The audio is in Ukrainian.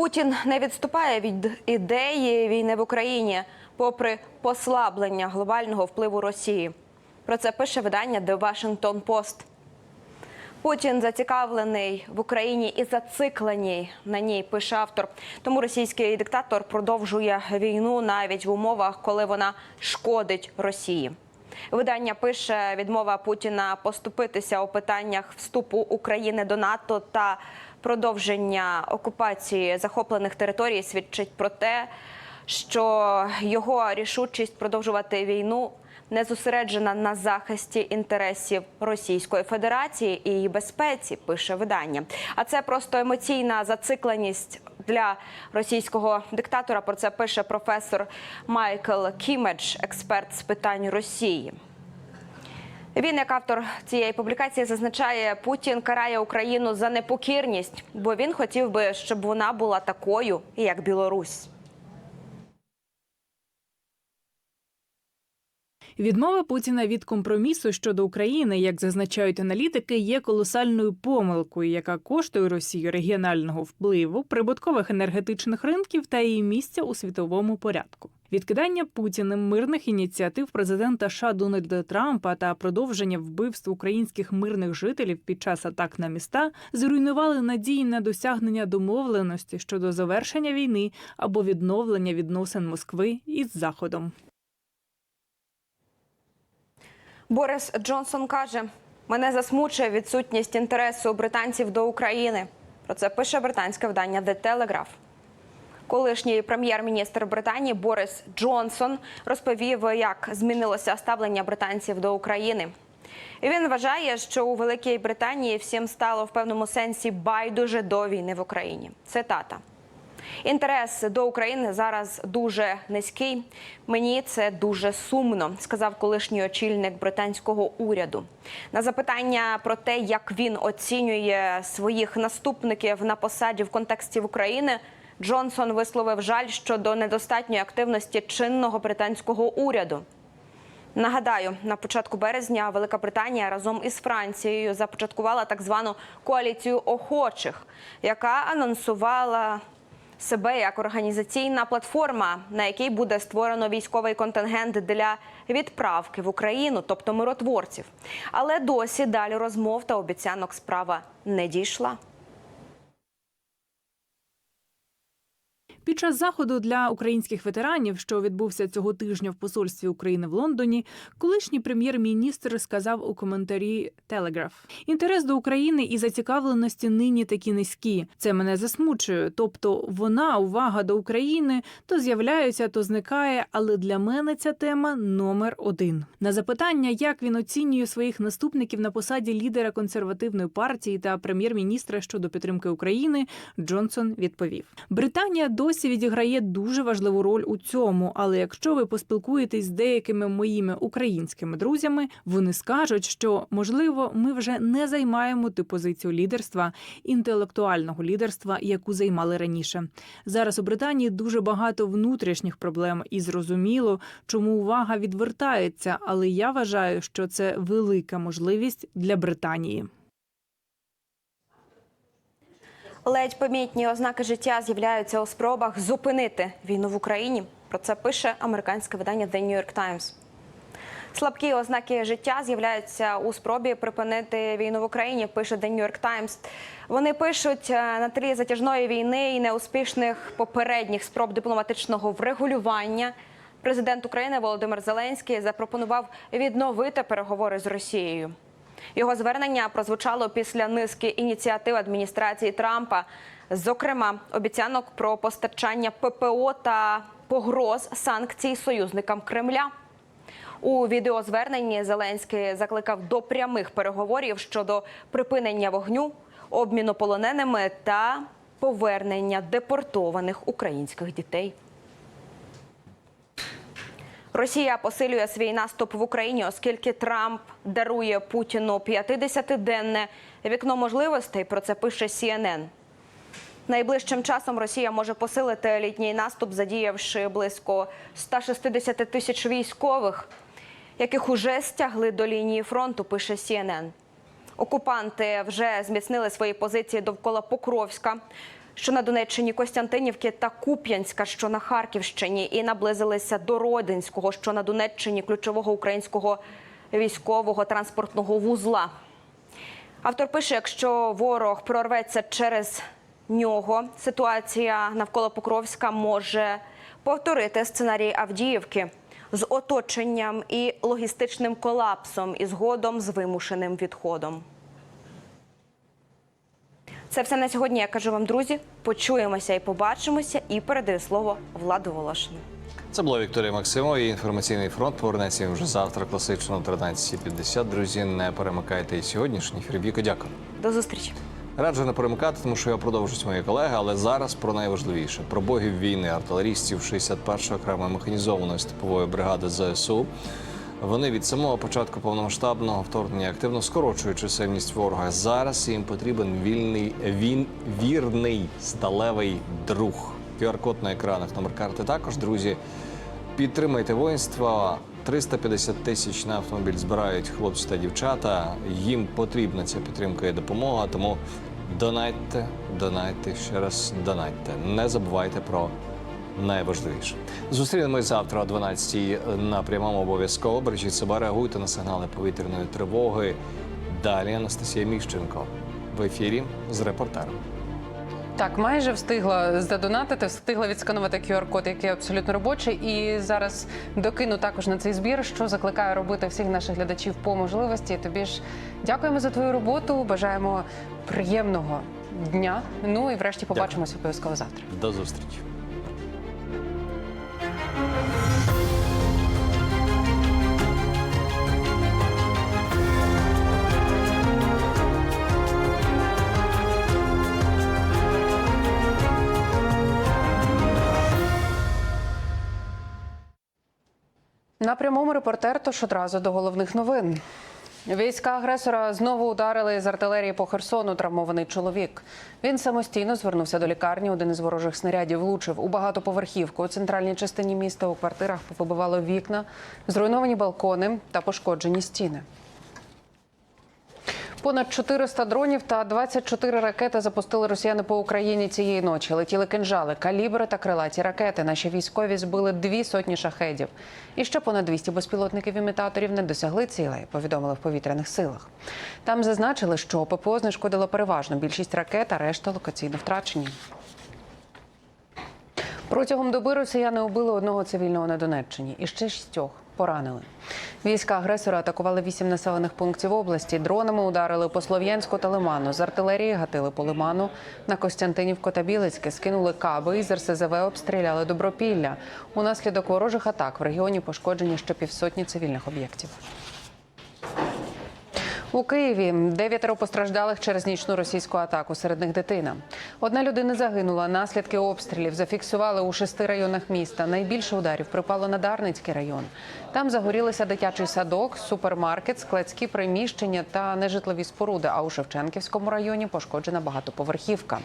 Путін не відступає від ідеї війни в Україні, попри послаблення глобального впливу Росії. Про це пише видання The Washington Post. Путін зацікавлений в Україні і зациклений на ній, пише автор. Тому російський диктатор продовжує війну навіть в умовах, коли вона шкодить Росії. Видання пише відмова Путіна поступитися у питаннях вступу України до НАТО та продовження окупації захоплених територій свідчить про те, що його рішучість продовжувати війну не зосереджена на захисті інтересів Російської Федерації і її безпеці, пише видання. А це просто емоційна зацикленість для російського диктатора. Про це пише професор Майкл Кімедж, експерт з питань Росії. Він, як автор цієї публікації, зазначає, Путін карає Україну за непокірність, бо він хотів би, щоб вона була такою, як Білорусь. Відмова Путіна від компромісу щодо України, як зазначають аналітики, є колосальною помилкою, яка коштує Росії регіонального впливу, прибуткових енергетичних ринків та її місця у світовому порядку. Відкидання Путіним мирних ініціатив президента США Дональда Трампа та продовження вбивств українських мирних жителів під час атак на міста зруйнували надії на досягнення домовленості щодо завершення війни або відновлення відносин Москви із Заходом. Борис Джонсон каже: мене засмучує відсутність інтересу британців до України. Про це пише британське видання The Telegraph. Колишній прем'єр-міністр Британії Борис Джонсон розповів, як змінилося ставлення британців до України. І він вважає, що у Великій Британії всім стало в певному сенсі байдуже до війни в Україні. Цитата. Інтерес до України зараз дуже низький. Мені це дуже сумно, сказав колишній очільник британського уряду. На запитання про те, як він оцінює своїх наступників на посаді в контексті України, Джонсон висловив жаль щодо недостатньої активності чинного британського уряду. Нагадаю, на початку березня Велика Британія разом із Францією започаткувала так звану коаліцію охочих, яка анонсувала себе як організаційна платформа, на якій буде створено військовий контингент для відправки в Україну, тобто миротворців. Але досі далі розмов та обіцянок справа не дійшла. Під час заходу для українських ветеранів, що відбувся цього тижня в посольстві України в Лондоні, колишній прем'єр-міністр сказав у коментарі Телеграф: інтерес до України і зацікавленості нині такі низькі. Це мене засмучує. Тобто, вона увага до України то з'являється, то зникає. Але для мене ця тема номер один. На запитання, як він оцінює своїх наступників на посаді лідера консервативної партії та прем'єр-міністра щодо підтримки України, Джонсон відповів: Британія досі відіграє дуже важливу роль у цьому. Але якщо ви поспілкуєтесь з деякими моїми українськими друзями, вони скажуть, що можливо ми вже не займаємо ту позицію лідерства, інтелектуального лідерства, яку займали раніше. Зараз у Британії дуже багато внутрішніх проблем, і зрозуміло, чому увага відвертається. Але я вважаю, що це велика можливість для Британії. Ледь помітні ознаки життя з'являються у спробах зупинити війну в Україні. Про це пише американське видання The New York Times. Слабкі ознаки життя з'являються у спробі припинити війну в Україні. Пише The New York Times. Вони пишуть е, на тлі затяжної війни і неуспішних попередніх спроб дипломатичного врегулювання. Президент України Володимир Зеленський запропонував відновити переговори з Росією. Його звернення прозвучало після низки ініціатив адміністрації Трампа, зокрема обіцянок про постачання ППО та погроз санкцій союзникам Кремля. У відеозверненні Зеленський закликав до прямих переговорів щодо припинення вогню, обміну полоненими та повернення депортованих українських дітей. Росія посилює свій наступ в Україні, оскільки Трамп дарує Путіну 50-денне вікно можливостей. Про це пише CNN. Найближчим часом Росія може посилити літній наступ, задіявши близько 160 тисяч військових, яких уже стягли до лінії фронту. Пише CNN. Окупанти вже зміцнили свої позиції довкола Покровська. Що на Донеччині Костянтинівки та Куп'янська, що на Харківщині, і наблизилися до Родинського, що на Донеччині ключового українського військового транспортного вузла. Автор пише, якщо ворог прорветься через нього, ситуація навколо Покровська може повторити сценарій Авдіївки з оточенням і логістичним колапсом, і згодом з вимушеним відходом. Це все на сьогодні. Я кажу вам, друзі. Почуємося і побачимося. І передаю слово Владу Волошину. Це була Вікторія Максимова. і Інформаційний фронт повернеться вже завтра, класично о 13.50. Друзі, не перемикайте і сьогоднішній. Віко, дякую. До зустрічі. Раджу не перемикати, тому що я продовжують мої колеги, але зараз про найважливіше про богів війни артилерістів 61-ї окремої механізованої степової бригади ЗСУ. Вони від самого початку повномасштабного вторгнення активно скорочують чисельність ворога. Зараз їм потрібен вільний він вірний сталевий друг. QR-код на екранах номер карти також, друзі. Підтримайте воїнство. 350 тисяч на автомобіль збирають хлопці та дівчата. Їм потрібна ця підтримка і допомога. Тому донайте, донайте ще раз донайте. Не забувайте про найважливіше. Зустрінемось завтра о 12 на прямому обов'язково. Бережіть себе, реагуйте на сигнали повітряної тривоги. Далі Анастасія Міщенко в ефірі з репортером. Так, майже встигла задонатити, встигла відсканувати QR-код, який абсолютно робочий. І зараз докину також на цей збір, що закликаю робити всіх наших глядачів по можливості. Тобі ж дякуємо за твою роботу. Бажаємо приємного дня. Ну і врешті побачимося обов'язково завтра. До зустрічі. На прямому репортер тож одразу до головних новин. Війська агресора знову ударили з артилерії по Херсону. Травмований чоловік. Він самостійно звернувся до лікарні. Один із ворожих снарядів влучив у багатоповерхівку. У центральній частині міста у квартирах повибивало вікна, зруйновані балкони та пошкоджені стіни. Понад 400 дронів та 24 ракети запустили росіяни по Україні цієї ночі. Летіли кинжали, калібри та крилаті ракети. Наші військові збили дві сотні шахедів. І ще понад 200 безпілотників-імітаторів не досягли цілей, повідомили в повітряних силах. Там зазначили, що ППО знешкодило переважно більшість ракет, а решта локаційно втрачені. Протягом доби росіяни убили одного цивільного на Донеччині і ще шістьох поранили. Війська агресора атакували вісім населених пунктів області. Дронами ударили по Слов'янську та Лиману. З артилерії гатили по Лиману. На Костянтинівку та Білицьке скинули каби і з РСЗВ обстріляли Добропілля. Унаслідок ворожих атак в регіоні пошкоджені ще півсотні цивільних об'єктів. У Києві дев'ятеро постраждалих через нічну російську атаку. Серед них дитина. Одна людина загинула. Наслідки обстрілів зафіксували у шести районах міста. Найбільше ударів припало на Дарницький район. Там загорілися дитячий садок, супермаркет, складські приміщення та нежитлові споруди. А у Шевченківському районі пошкоджена багатоповерхівка.